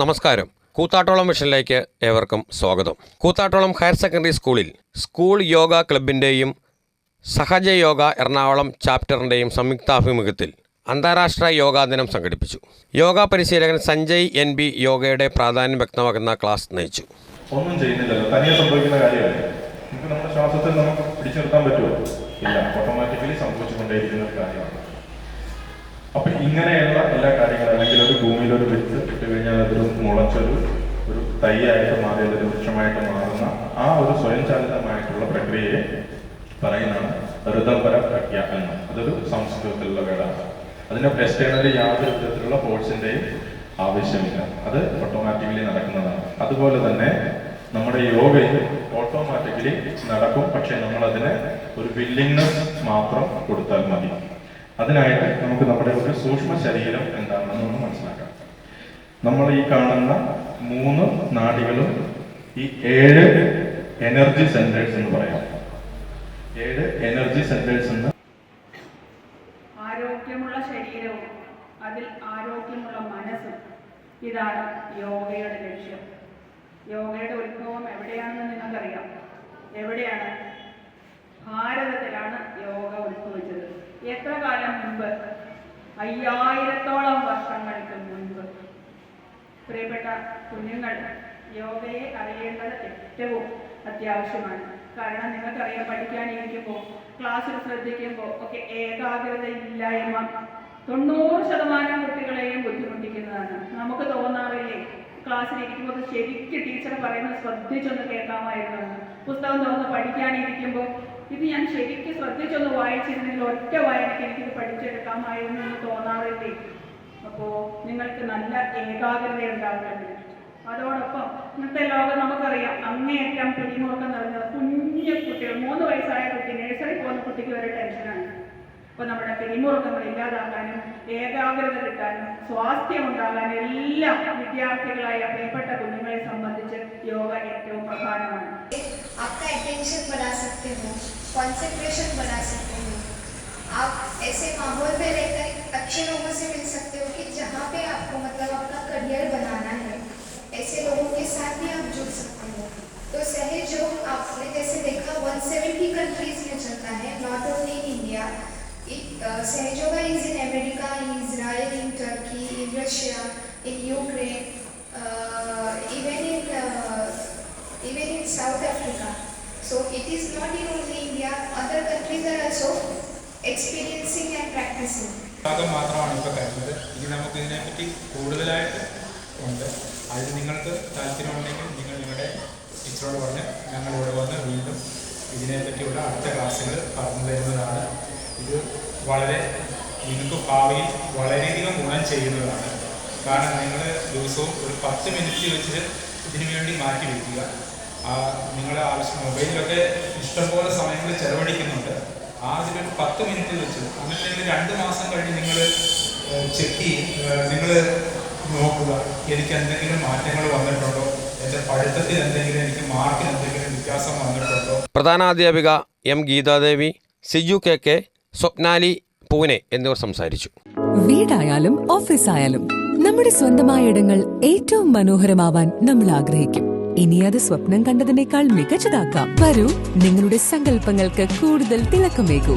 നമസ്കാരം. കൂത്താട്ടോളം മിഷനിലേക്ക് ഏവർക്കും സ്വാഗതം. കൂത്താട്ടോളം ഹയർ സെക്കൻഡറി സ്കൂളിൽ സ്കൂൾ യോഗ ക്ലബിന്റെയും സഹജ യോഗ എറണാകുളം ചാപ്റ്ററിന്റെയും സംയുക്താഭിമുഖ്യത്തിൽ അന്താരാഷ്ട്ര യോഗാ ദിനം സംഘടിപ്പിച്ചു. യോഗ പരിശീലകൻ സഞ്ജയ് എൻ ബി യോഗയുടെ പ്രാധാന്യം വ്യക്തമാക്കുന്ന ക്ലാസ് നയിച്ചു. ഒന്നും ചെയ്യുന്നില്ലല്ലോ. തനിയെ സംഭവിക്കുന്ന കാര്യമാണ് ഇപ്പം നമ്മുടെ ശ്വാസത്തിൽ നമുക്ക് പിടിച്ചു നിർത്താൻ പറ്റുമോ? ഇല്ല. ഓട്ടോമാറ്റിക്കലി സംഭവിച്ചുകൊണ്ടേയിരിക്കുന്ന ഒരു കാര്യമാണ്. അപ്പം ഇങ്ങനെയുള്ള എല്ലാ കാര്യങ്ങളും അല്ലെങ്കിൽ ഒരു ഭൂമിയിൽ ഒരു വിത്ത് അതൊരു മുളച്ചൊരു ഒരു തൈയായിട്ട് മാറി അതൊരു വൃക്ഷമായിട്ട് മാറുന്ന ആ ഒരു സ്വയംചാലിതമായിട്ടുള്ള പ്രക്രിയയെ പറയുന്നതാണ് ഋതംബര പ്രജ്ഞ എന്ന്. അതൊരു സംസ്കൃതത്തിലുള്ള വേടാണ് അതിന് എക്സ്റ്റേണലി യാതൊരു വിധത്തിലുള്ള ഫോഴ്സിന്റെയും ആവശ്യമില്ല. അത് ഓട്ടോമാറ്റിക്കലി നടക്കുന്നതാണ്. അതുപോലെ തന്നെ നമ്മുടെ യോഗയിൽ ഓട്ടോമാറ്റിക്കലി നടക്കും. പക്ഷേ നമ്മൾ അതിന് ഒരു വില്ലിങ്നെസ് മാത്രം കൊടുത്താൽ മതി. അതിനായിട്ട് നമുക്ക് നമ്മുടെ ഒരു സൂക്ഷ്മ ശരീരം എന്താണെന്ന് ഒന്ന് മനസ്സിലാക്കാം നമ്മൾ ഈ കാണുന്ന മൂന്ന് നാടികളും ഈ ഏഴ് എനർജി സെന്റേഴ്സ് എന്ന് പറയാം. ഏഴ് എനർജി സെന്റേഴ്സ് എന്ന് ആരോഗ്യമുള്ള ശരീരവും അതിൽ ആരോഗ്യമുള്ള മനസ്സും. ഇതാണ് യോഗയുടെ ലക്ഷ്യം. യോഗയുടെ ഉത്ഭവം എവിടെയാണെന്ന് നിങ്ങൾക്കറിയാം. എവിടെയാണ്? ഭാരതത്തിലാണ് യോഗ ഉത്ഭവിച്ചത് എത്ര കാലം മുൻപ് അയ്യായിരത്തോളം പ്രിയപ്പെട്ട കുഞ്ഞുങ്ങൾ യോഗയെ അറിയേണ്ടത് ഏറ്റവും അത്യാവശ്യമാണ്. കാരണം നിങ്ങൾക്കറിയാം പഠിക്കാനിരിക്കുമ്പോൾ ക്ലാസ്സിൽ ശ്രദ്ധിക്കുമ്പോൾ ഒക്കെ ഏകാഗ്രത ഇല്ലായ്മ തൊണ്ണൂറ് ശതമാനം കുട്ടികളെയും ബുദ്ധിമുട്ടിക്കുന്നതാണ്. നമുക്ക് തോന്നാറില്ലേ? ക്ലാസ്സിൽ ഇരിക്കുമ്പോൾ ശരിക്കും ടീച്ചർ പറയുന്നത് ശ്രദ്ധിച്ചൊന്ന് കേൾക്കാമായിരുന്നു. പുസ്തകം തുറന്ന് പഠിക്കാനിരിക്കുമ്പോൾ ഇത് ഞാൻ ശരിക്കും ശ്രദ്ധിച്ചൊന്ന് വായിച്ചിരുന്നെങ്കിൽ ഒറ്റ വായനയ്ക്ക് എനിക്കിത് പഠിച്ചെടുക്കാമായിരുന്നു എന്ന് തോന്നാറില്ലേ? അപ്പോ നിങ്ങൾക്ക് നല്ല ഏകാഗ്രത ഉണ്ടാകുന്നുണ്ട് അതോടൊപ്പം ഇന്നത്തെ ലോകം നമുക്കറിയാം അങ്ങേയറ്റം പിടിമുറുക്കം നിറഞ്ഞത് കുഞ്ഞു കുട്ടികൾ മൂന്ന് വയസ്സായ കുട്ടി നഴ്സറി പോകുന്ന കുട്ടിക്ക് വരെ ടെൻഷനാണ് അപ്പൊ നമ്മുടെ പിരിമുറുക്കങ്ങൾ ഇല്ലാതാക്കാനും ഏകാഗ്രത കിട്ടാനും സ്വാസ്ഥ്യം ഉണ്ടാകാനും എല്ലാം വിദ്യാർത്ഥികളായ പ്രിയപ്പെട്ട കുഞ്ഞുങ്ങളെ സംബന്ധിച്ച് യോഗ ഏറ്റവും പ്രധാനമാണ് आपका अटेंशन बढ़ा सकते हो कंसंट्रेशन बढ़ा सकते हो आप ऐसे माहौल में रहकर अच्छे लोगों से मिल सकते हो कि जहाँ पे आपको मतलब अपना करियर बनाना है ऐसे लोगों के साथ भी आप जुड़ सकते हो तो सहज योग आपने जैसे देखा 170 कंट्रीज़ में चलता है not only in India Sahaj yoga is in America in Israel in Turkey in Russia in Ukraine even in even in South Africa. So it is not in only India, other countries are also experiencing and practicing. നമുക്ക് ഇതിനെപ്പറ്റി കൂടുതലായിട്ട് ഉണ്ട്. അതിന് നിങ്ങൾക്ക് താല്പര്യമുണ്ടെങ്കിൽ നിങ്ങൾ നിങ്ങളുടെ ടീച്ചറോട് പറഞ്ഞ് ഞങ്ങളിവിടെ വന്ന് വീണ്ടും ഇതിനെപ്പറ്റിയുള്ള അടുത്ത ക്ലാസ്സുകൾ പറഞ്ഞു തരുന്നതാണ്. ഇത് വളരെ നിങ്ങൾക്ക് ഭാവിയിൽ വളരെയധികം ഗുണം ചെയ്യുന്നതാണ്. കാരണം നിങ്ങൾ ദിവസവും ഒരു പത്ത് മിനിറ്റ് വെച്ച് ഇതിനു വേണ്ടി മാറ്റി വയ്ക്കുക. നിങ്ങളുടെ ആവശ്യം മൊബൈലിലൊക്കെ ഇഷ്ടംപോലെ സമയങ്ങൾ ചെലവഴിക്കുന്നുണ്ട്. ആ ഒരു പത്ത് മിനിറ്റ് വെച്ച് അങ്ങനെ രണ്ട് മാസം കഴിഞ്ഞ് നിങ്ങൾ ചെക്ക് ചെയ്യും നിങ്ങൾ നോക്കുക എനിക്ക് എന്തെങ്കിലും മാറ്റങ്ങൾ വന്നിട്ടുണ്ടോ? എന്റെ പഠിത്തത്തിൽ എന്തെങ്കിലും എനിക്ക് മാർക്ക് എന്തെങ്കിലും വ്യത്യാസം വന്നിട്ടുണ്ടോ? പ്രധാനാധ്യാപിക M Geethadevi Siju K K Swapnali Pune എന്നിവർ സംസാരിച്ചു. വീടായാലും ഓഫീസായാലും നമ്മുടെ സ്വന്തമായ ഇടങ്ങൾ ഏറ്റവും മനോഹരമാവാൻ നമ്മൾ ആഗ്രഹിക്കും. ഇനി അത് സ്വപ്നം കണ്ടതിനേക്കാൾ മികച്ചതാക്കാം. വരൂ നിങ്ങളുടെ സങ്കല്പങ്ങൾക്ക് കൂടുതൽ തിളക്കമേകൂ.